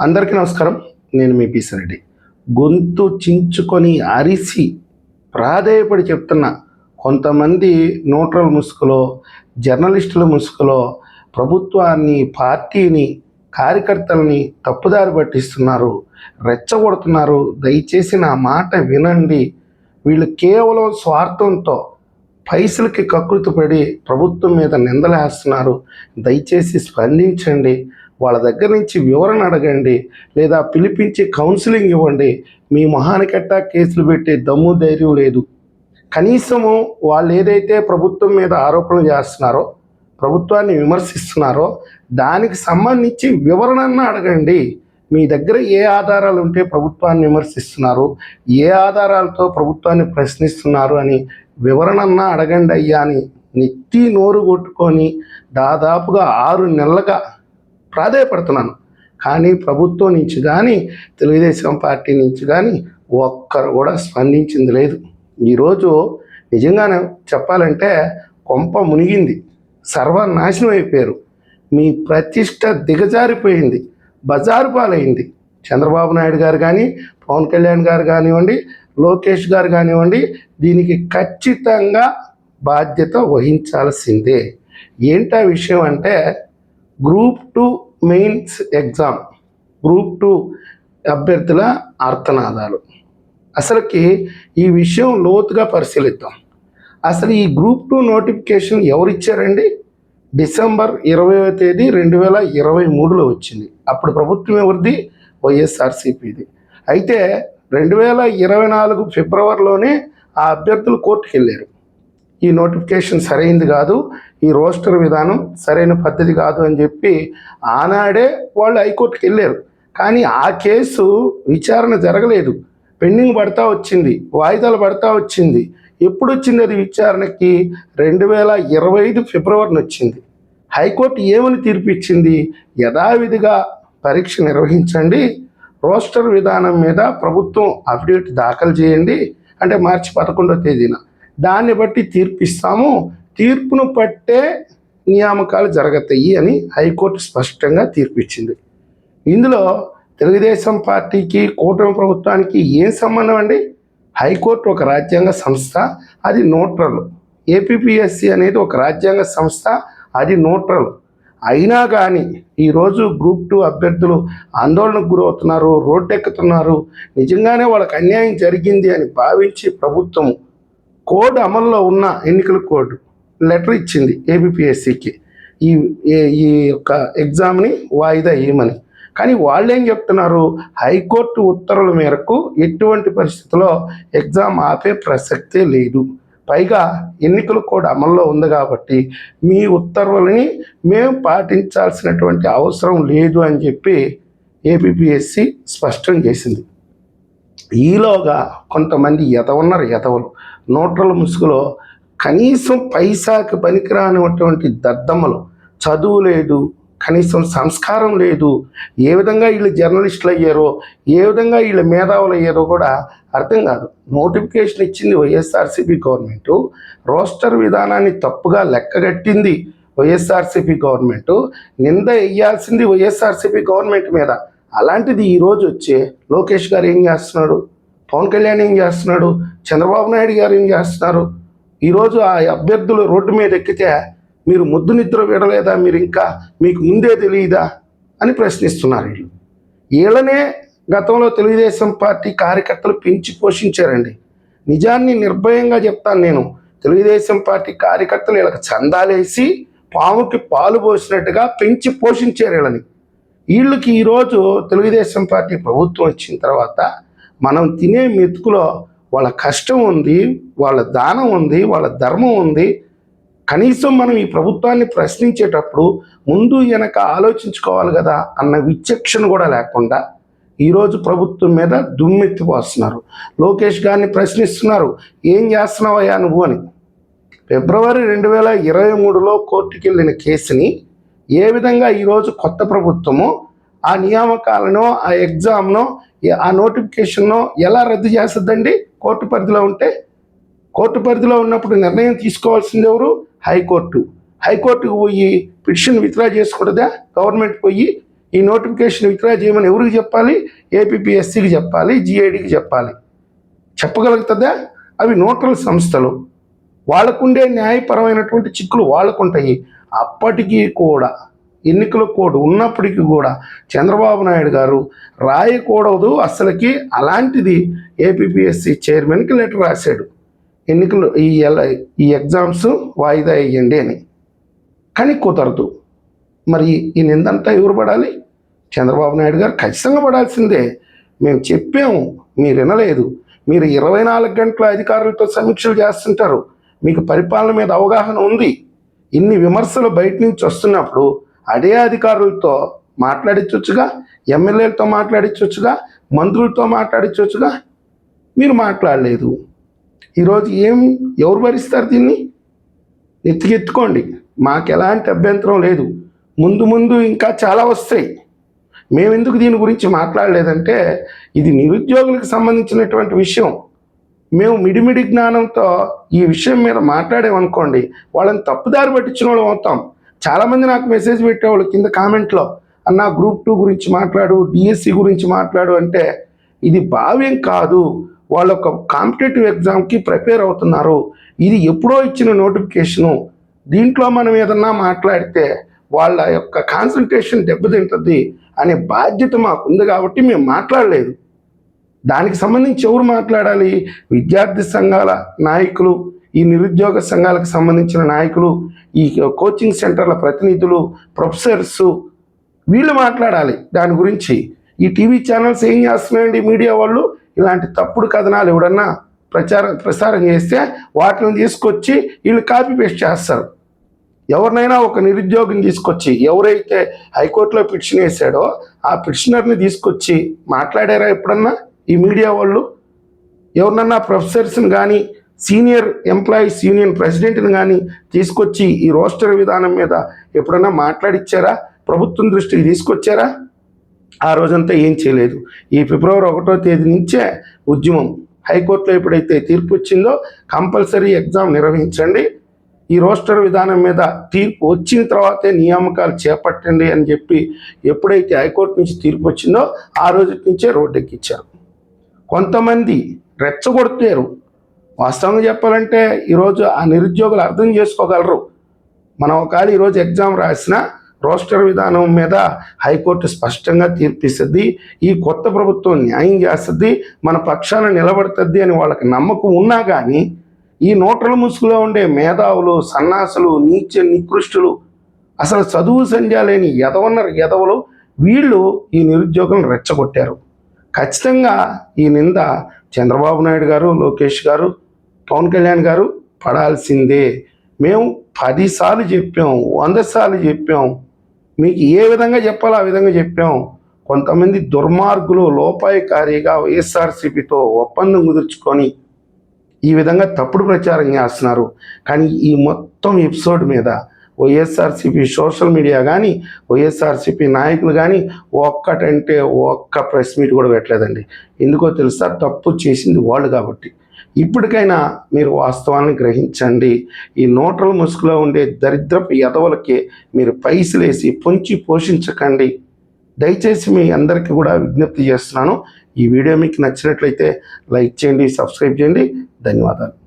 అందరికీ నమస్కారం. నేను మీ పీసిరెడ్డి గొంతు చించుకొని అరిసి ప్రాధేయపడి చెప్తున్న కొంతమంది న్యూట్రల్ ముసుగులో జర్నలిస్టుల ముసుగులో ప్రభుత్వాన్ని పార్టీని కార్యకర్తలని తప్పుదారి పట్టిస్తున్నారు రెచ్చగొడుతున్నారు. దయచేసి నా మాట వినండి. వీళ్ళు కేవలం స్వార్థంతో పైసలకి కకృతిపడి ప్రభుత్వం మీద నిందలేస్తున్నారు. దయచేసి స్పందించండి. వాళ్ళ దగ్గర నుంచి వివరణ అడగండి లేదా పిలిపించి కౌన్సిలింగ్ ఇవ్వండి. మీ మొహానికట్టా కేసులు పెట్టే దమ్ము ధైర్యం లేదు. కనీసము వాళ్ళు ఏదైతే ప్రభుత్వం మీద ఆరోపణలు చేస్తున్నారో ప్రభుత్వాన్ని విమర్శిస్తున్నారో దానికి సంబంధించి వివరణను అడగండి. మీ దగ్గర ఏ ఆధారాలు ఉంటే ప్రభుత్వాన్ని విమర్శిస్తున్నారు ఏ ఆధారాలతో ప్రభుత్వాన్ని ప్రశ్నిస్తున్నారు అని వివరణన్నా అడగండి అయ్యా అని నెత్తి నోరు కొట్టుకొని దాదాపుగా ఆరు నెలలుగా ప్రాధాయపడుతున్నాను. కానీ ప్రభుత్వం నుంచి కానీ తెలుగుదేశం పార్టీ నుంచి కానీ ఒక్కరు కూడా స్పందించింది లేదు. ఈరోజు నిజంగానే చెప్పాలంటే కొంప మునిగింది. సర్వనాశనం అయిపోయారు. మీ ప్రతిష్ట దిగజారిపోయింది. బజారు పాలైంది. చంద్రబాబు నాయుడు గారు కానీ పవన్ కళ్యాణ్ గారు కానివ్వండి లోకేష్ గారు కానివ్వండి దీనికి ఖచ్చితంగా బాధ్యత వహించాల్సిందే. ఏంటా విషయం అంటే group two mains exam group two అభ్యర్థుల అర్థనాదాలు అసలుకి ఈ విషయం లోతుగా పరిశీలిద్దాం. అసలు ఈ గ్రూప్ టూ నోటిఫికేషన్ ఎవరిచ్చారండి? డిసెంబర్ ఇరవైవ తేదీ రెండు వేల ఇరవై మూడులో వచ్చింది. అప్పుడు ప్రభుత్వం ఎవరిది? వైఎస్ఆర్సీపీది. అయితే రెండు వేల ఇరవై నాలుగు ఫిబ్రవరిలోనే ఆ అభ్యర్థులు కోర్టుకు వెళ్ళారు ఈ నోటిఫికేషన్ సరైంది కాదు ఈ రోస్టర్ విధానం సరైన పద్ధతి కాదు అని చెప్పి ఆనాడే వాళ్ళు హైకోర్టుకి వెళ్ళారు. కానీ ఆ కేసు విచారణ జరగలేదు. పెండింగ్ పడతా వచ్చింది వాయిదాలు పడతా వచ్చింది. ఎప్పుడు వచ్చింది అది విచారణకి? రెండు వేల ఇరవై ఐదు ఫిబ్రవరిని వచ్చింది హైకోర్టు ఏమని తీర్పిచ్చింది యథావిధిగా పరీక్ష నిర్వహించండి. రోస్టర్ విధానం మీద ప్రభుత్వం అఫిడవిట్ దాఖలు చేయండి. అంటే మార్చి పదకొండో తేదీన. దాన్ని బట్టి తీర్పిస్తాము. తీర్పును పట్టే నియామకాలు జరుగుతాయి అని హైకోర్టు స్పష్టంగా తీర్పిచ్చింది. ఇందులో తెలుగుదేశం పార్టీకి కూటమి ప్రభుత్వానికి ఏం సంబంధం అండి? హైకోర్టు ఒక రాజ్యాంగ సంస్థ అది న్యూట్రల్ ఏపీపీఎస్సి అనేది ఒక రాజ్యాంగ సంస్థ అది న్యూట్రల్ అయినా కానీ ఈరోజు గ్రూప్ టూ అభ్యర్థులు ఆందోళనకు గురవుతున్నారు రోడ్డెక్కుతున్నారు. నిజంగానే వాళ్ళకి అన్యాయం జరిగింది అని భావించి ప్రభుత్వం కోడ్ అమల్లో ఉన్న ఎన్నికల కోడ్ లెటర్ ఇచ్చింది ఏబిపిఎస్సికి ఈ ఈ యొక్క ఎగ్జామ్ని వాయిదా వేయమని కానీ వాళ్ళు ఏం చెప్తున్నారు? హైకోర్టు ఉత్తర్వుల మేరకు ఎటువంటి పరిస్థితుల్లో ఎగ్జామ్ ఆపే ప్రసక్తే లేదు. పైగా ఎన్నికల కోడ్ అమల్లో ఉంది కాబట్టి మీ ఉత్తర్వులని మేము పాటించాల్సినటువంటి అవసరం లేదు అని చెప్పి ఏపీపీఎస్సి స్పష్టం చేసింది. ఈలోగా కొంతమంది ఎదవన్నారు ఎదవలు. నోట్రల ముసుగులో కనీసం పైసాకి పనికిరానిటువంటి దద్దమ్మలు. చదువు లేదు కనీసం సంస్కారం లేదు. ఏ విధంగా వీళ్ళు జర్నలిస్టులు అయ్యారో ఏ విధంగా వీళ్ళు మేధావులు అయ్యారో కూడా అర్థం కాదు. నోటిఫికేషన్ ఇచ్చింది వైఎస్ఆర్సీపీ గవర్నమెంటు. రోస్టర్ విధానాన్ని తప్పుగా లెక్కగట్టింది వైఎస్ఆర్సీపీ గవర్నమెంట్. నింద వేయాల్సింది వైఎస్ఆర్సీపీ గవర్నమెంట్ మీద. అలాంటిది ఈరోజు వచ్చే లోకేష్ గారు ఏం చేస్తున్నాడు? పవన్ కళ్యాణ్ ఏం చేస్తున్నాడు? చంద్రబాబు నాయుడు గారు ఏం చేస్తున్నారు? ఈరోజు ఆ అభ్యర్థులు రోడ్డు మీద ఎక్కితే మీరు ముద్దు నిద్ర విడలేదా మీరు ఇంకా మీకు ముందే తెలియదా అని ప్రశ్నిస్తున్నారు వీళ్ళు. వీళ్ళనే గతంలో తెలుగుదేశం పార్టీ కార్యకర్తలు పెంచి పోషించారండి. నిజాన్ని నిర్భయంగా చెప్తాను నేను. తెలుగుదేశం పార్టీ కార్యకర్తలు వీళ్ళకి చందాలేసి పాముకి పాలు పోసినట్టుగా పెంచి పోషించారు వీళ్ళని. వీళ్ళకి ఈరోజు తెలుగుదేశం పార్టీ ప్రభుత్వం వచ్చిన తర్వాత మనం తినే మెతుకులో వాళ్ళ కష్టం ఉంది వాళ్ళ దానం ఉంది వాళ్ళ ధర్మం ఉంది. కనీసం మనం ఈ ప్రభుత్వాన్ని ప్రశ్నించేటప్పుడు ముందు వెనక ఆలోచించుకోవాలి కదా అన్న విచక్షణ కూడా లేకుండా ఈరోజు ప్రభుత్వం మీద దుమ్మెత్తిపోస్తున్నారు. లోకేష్ గారిని ప్రశ్నిస్తున్నారు ఏం చేస్తున్నావయ్యా నువ్వు అని. ఫిబ్రవరి రెండు వేల ఇరవై మూడులో కోర్టుకి వెళ్ళిన కేసుని ఏ విధంగా ఈరోజు కొత్త ప్రభుత్వము ఆ నియామకాలను ఆ ఎగ్జామ్ను ఆ నోటిఫికేషన్ను ఎలా రద్దు చేస్తుందండి? కోర్టు పరిధిలో ఉంటే కోర్టు పరిధిలో ఉన్నప్పుడు నిర్ణయం తీసుకోవాల్సింది ఎవరు? హైకోర్టు. హైకోర్టుకు పోయి పిటిషన్ విత్డ్రా చేసుకుంటుందా గవర్నమెంట్ పోయి ఈ నోటిఫికేషన్ విత్డ్రా చేయమని ఎవరికి చెప్పాలి? ఏపీపీఎస్సీకి చెప్పాలి జిఐడికి చెప్పాలి. చెప్పగలుగుతుందా? అవి నోటల్ సంస్థలు. వాళ్ళకుండే న్యాయపరమైనటువంటి చిక్కులు వాళ్ళకుంటాయి. అప్పటికీ కూడా ఎన్నికల కోడ్ ఉన్నప్పటికీ కూడా చంద్రబాబు నాయుడు గారు రాయకూడదు. అసలుకి అలాంటిది ఏపీఎస్సి చైర్మన్కి లెటర్ రాశాడు. ఎన్నికలు ఈ ఈ ఎగ్జామ్స్ వాయిదా వేయండి అని. కానీ కుదరదు. మరి ఈ నిందంతా ఎవరు పడాలి? చంద్రబాబు నాయుడు గారు ఖచ్చితంగా పడాల్సిందే. మేము చెప్పాము మీరు వినలేదు. మీరు ఇరవై నాలుగు గంటల అధికారులతో సమీక్షలు చేస్తుంటారు. మీకు పరిపాలన మీద అవగాహన ఉంది. ఇన్ని విమర్శలు బయట నుంచి వస్తున్నప్పుడు అదే అధికారులతో మాట్లాడించవచ్చుగా ఎమ్మెల్యేలతో మాట్లాడించవచ్చుగా మంత్రులతో మాట్లాడించవచ్చుగా మీరు మాట్లాడలేదు. ఈరోజు ఏం ఎవరు భరిస్తారు దీన్ని? ఎత్తికెత్తుకోండి మాకు ఎలాంటి అభ్యంతరం లేదు. ముందు ముందు ఇంకా చాలా వస్తాయి. మేమెందుకు దీని గురించి మాట్లాడలేదంటే ఇది నిరుద్యోగులకు సంబంధించినటువంటి విషయం. మేము మిడిమిడి జ్ఞానంతో ఈ విషయం మీద మాట్లాడామనుకోండి వాళ్ళని తప్పుదారి పట్టించిన వాళ్ళు అవుతాం. చాలామంది నాకు మెసేజ్ పెట్టేవాళ్ళు కింద కామెంట్లో అన్న గ్రూప్ టూ గురించి మాట్లాడు డిఎస్సి గురించి మాట్లాడు అంటే ఇది భావ్యం కాదు. వాళ్ళ ఒక కాంపిటేటివ్ ఎగ్జామ్కి ప్రిపేర్ అవుతున్నారు. ఇది ఎప్పుడో ఇచ్చిన నోటిఫికేషను. దీంట్లో మనం ఏదన్నా మాట్లాడితే వాళ్ళ యొక్క కాన్సన్ట్రేషన్ దెబ్బతింటుంది అనే బాధ్యత మాకు ఉంది కాబట్టి మేము మాట్లాడలేదు. దానికి సంబంధించి ఎవరు మాట్లాడాలి? విద్యార్థి సంఘాల నాయకులు ఈ నిరుద్యోగ సంఘాలకు సంబంధించిన నాయకులు ఈ కోచింగ్ సెంటర్ల ప్రతినిధులు ప్రొఫెసర్స్ వీళ్ళు మాట్లాడాలి దాని గురించి. ఈ టీవీ ఛానల్స్ ఏం చేస్తున్నాయండి? మీడియా వాళ్ళు ఇలాంటి తప్పుడు కథనాలు ఎవడన్నా ప్రచారం ప్రసారం చేస్తే వాటిని తీసుకొచ్చి వీళ్ళు కాపీ పేస్ట్ చేస్తారు. ఎవరినైనా ఒక నిరుద్యోగిని తీసుకొచ్చి ఎవరైతే హైకోర్టులో పిటిషన్ వేశాడో ఆ పిటిషనర్ని తీసుకొచ్చి మాట్లాడారా ఎప్పుడన్నా? ఈ మీడియా వాళ్ళు ఎవరినన్నా ప్రొఫెసర్స్ని కానీ సీనియర్ ఎంప్లాయీస్ యూనియన్ ప్రెసిడెంట్ని కానీ తీసుకొచ్చి ఈ రోస్టర్ విధానం మీద ఎప్పుడన్నా మాట్లాడిచ్చారా? ప్రభుత్వం దృష్టికి తీసుకొచ్చారా? ఆ రోజంతా ఏం చేయలేదు. ఈ ఫిబ్రవరి ఒకటో తేదీ నుంచే ఉద్యమం హైకోర్టులో ఎప్పుడైతే తీర్పు వచ్చిందో కంపల్సరీ ఎగ్జామ్ నిర్వహించండి. ఈ రోస్టర్ విధానం మీద తీర్పు వచ్చిన తర్వాతే నియామకాలు చేపట్టండి అని చెప్పి ఎప్పుడైతే హైకోర్టు నుంచి తీర్పు వచ్చిందో ఆ రోజు నుంచే రోడ్డెక్కించారు కొంతమంది రెచ్చగొడతారు వాస్తవంగా చెప్పాలంటే ఈరోజు ఆ నిరుద్యోగులు అర్థం చేసుకోగలరు. మనం ఒకవేళ ఈరోజు ఎగ్జామ్ రాసిన రోస్టర్ విధానం మీద హైకోర్టు స్పష్టంగా తీర్పిస్తుంది ఈ కొత్త ప్రభుత్వం న్యాయం చేస్తుంది మన పక్షాన నిలబడుతుంది అని వాళ్ళకి నమ్మకం ఉన్నా కానీ ఈ నోట్ల ముసుగులో ఉండే మేధావులు సన్నాసులు నీచ నికృష్టులు అసలు చదువు సంధ్య లేని ఎదవన్నారు ఎదవలు వీళ్ళు ఈ నిరుద్యోగులను రెచ్చగొట్టారు. ఖచ్చితంగా ఈ నింద చంద్రబాబు నాయుడు గారు లోకేష్ గారు పవన్ కళ్యాణ్ గారు పడాల్సిందే. మేము పదిసార్లు చెప్పాం వంద సార్లు చెప్పాం. మీకు ఏ విధంగా చెప్పాలో ఆ విధంగా చెప్పాం. కొంతమంది దుర్మార్గులు లోపాయకారిగా వైఎస్ఆర్సీపీతో ఒప్పందం కుదుర్చుకొని ఈ విధంగా తప్పుడు ప్రచారం చేస్తున్నారు. కానీ ఈ మొత్తం ఎపిసోడ్ మీద వైఎస్ఆర్సీపీ సోషల్ మీడియా కానీ వైఎస్ఆర్సీపీ నాయకులు కానీ ఒక్కటంటే ఒక్క ప్రెస్ మీట్ కూడా పెట్టలేదండి. ఎందుకో తెలుసా? తప్పు చేసింది వాళ్ళు కాబట్టి. ఇప్పటికైనా మీరు వాస్తవాన్ని గ్రహించండి. ఈ నోట్ల ముసుగులో ఉండే దరిద్రపు ఎదవలకి మీరు పైసలేసి పొంచి పోషించకండి. దయచేసి మీ అందరికీ కూడా విజ్ఞప్తి చేస్తున్నాను. ఈ వీడియో మీకు నచ్చినట్లయితే లైక్ చేయండి సబ్స్క్రైబ్ చేయండి. ధన్యవాదాలు.